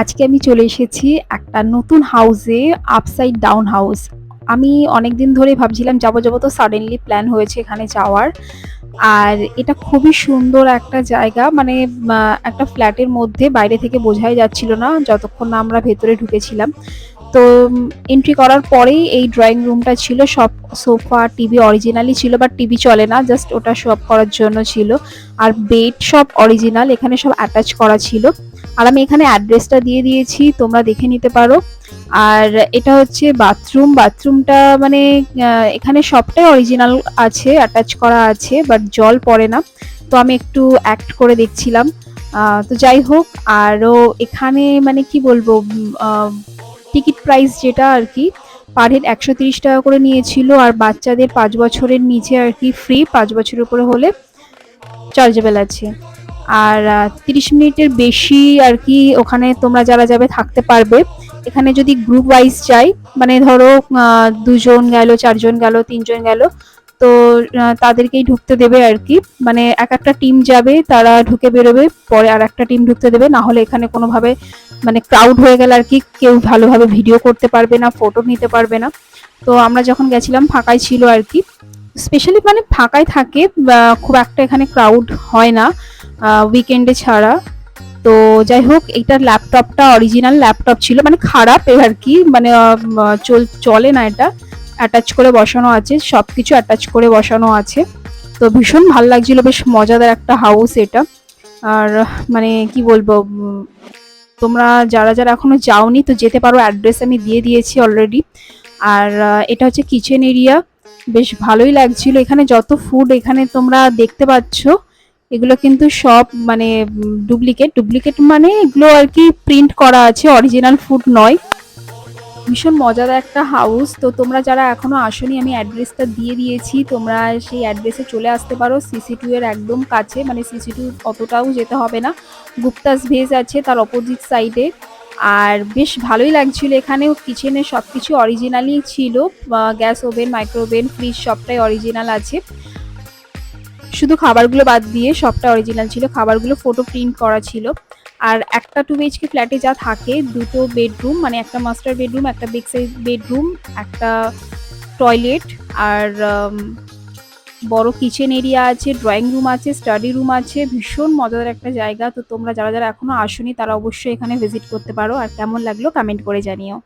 আজকে আমি চলে এসেছি একটা নতুন হাউসে আপসাইড ডাউন হাউস আমি অনেক দিন ধরে ভাবছিলাম যাব যাব তো সাডেনলি প্ল্যান হয়েছে এখানে যাওয়ার। আর এটা খুবই সুন্দর একটা জায়গা মানে একটা ফ্ল্যাটের মধ্যে বাইরে থেকে বোঝাই যাচ্ছিল না যতক্ষণ না আমরা ভেতরে ঢুকেছিলাম। তো এন্ট্রি করার পরেই এই ড্রয়িং রুমটা ছিল, সব সোফা টিভি অরিজিনালি ছিল বাট টিভি চলে না জাস্ট ওটা শো করার জন্য ছিল। আর বেড সব অরিজিনাল এখানে সব অ্যাটাচ করা ছিল। আর আমি এখানে অ্যাড্রেসটা দিয়ে দিয়েছি, তোমরা দেখে নিতে পারো। আর এটা হচ্ছে বাথরুম বাথরুমটা মানে এখানে সবটাই অরিজিনাল আছে অ্যাটাচ করা আছে বাট জল পড়ে না। তো আমি একটু অ্যাক্ট করে দেখছিলাম। তো যাই হোক আরও এখানে মানে কি বলব টিকিট প্রাইস যেটা আর কি পার হেড একশো তিরিশ টাকা করে নিয়েছিল, আর বাচ্চাদের পাঁচ বছরের নিচে আর কি ফ্রি পাঁচ বছরের উপরে হলে চার্জেবল আছে। আর তিরিশ মিনিটের বেশি আর কি ওখানে তোমরা যারা যাবে থাকতে পারবে। এখানে যদি গ্রুপ ওয়াইজ যাই মানে ধরো দুজন গেল, চারজন গেল, তিনজন গেল, তো তাদেরকেই ঢুকতে দেবে আর কি। মানে এক একটা টিম যাবে, তারা ঢুকে বেরোবে, পরে আর একটা টিম ঢুকতে দেবে। না হলে এখানে কোনোভাবে মানে ক্রাউড হয়ে গেলে আর কি কেউ ভালোভাবে ভিডিও করতে পারবে না ফটো নিতে পারবে না। তো আমরা যখন গেছিলাম, ফাঁকাই ছিল আর কি। স্পেশালি মানে ফাঁকাই থাকে খুব একটা এখানে ক্রাউড হয় না। উইকেন্ডে ছাড়া। তো যাই হোক, এইটার ল্যাপটপটা অরিজিনাল ল্যাপটপ ছিল মানে খারাপ এ আর কি মানে চল, চলে না এটা। অ্যাটাচ করে বসানো আছে সব কিছু অ্যাটাচ করে বসানো আছে। তো ভীষণ ভালো লাগছিল, বেশ মজাদার একটা হাউস এটা। আর মানে কি বলব তোমরা যারা যারা এখনও যাওনি, তো যেতে পারো অ্যাড্রেস আমি দিয়ে দিয়েছি অলরেডি আর এটা হচ্ছে কিচেন এরিয়া বেশ ভালোই লাগছিল, এখানে যত ফুড এখানে তোমরা দেখতে পাচ্ছ এগুলো কিন্তু সব মানে ডুপ্লিকেট। ডুপ্লিকেট মানে এগুলো আর কি প্রিন্ট করা আছে অরিজিনাল ফুড নয়। ভীষণ মজাদার একটা হাউস তো তোমরা যারা এখনও আসোনি, আমি অ্যাড্রেসটা দিয়ে দিয়েছি। তোমরা সেই অ্যাড্রেসে চলে আসতে পারো। সিসি টু এর একদম কাছে। মানে সিসি টু অতটাও যেতে হবে না। গুপ্তাস ভেজ আছে তার অপোজিট সাইডে আর বেশ ভালোই লাগছিল এখানেও। কিচেনে সব কিছু অরিজিনালই ছিল। Gas oven micro oven fridge সবটাই অরিজিনাল আছে। শুধু খাবারগুলো বাদ দিয়ে সবটা অরিজিনাল ছিল। খাবারগুলো ফটো প্রিন্ট করা ছিল। আর একটা টু বিএইচকে ফ্ল্যাটে যা থাকে, দুটো বেডরুম মানে একটা মাস্টার বেডরুম একটা বিগ সাইজ বেডরুম একটা টয়লেট আর বড় কিচেন এরিয়া আছে ড্রয়িং রুম আছে স্টাডি রুম আছে, ভীষণ মজাদার একটা জায়গা। তো তোমরা যারা যারা এখনও আসোনি, তারা অবশ্যই এখানে ভিজিট করতে পারো। আর কেমন লাগল কমেন্ট করে জানিও।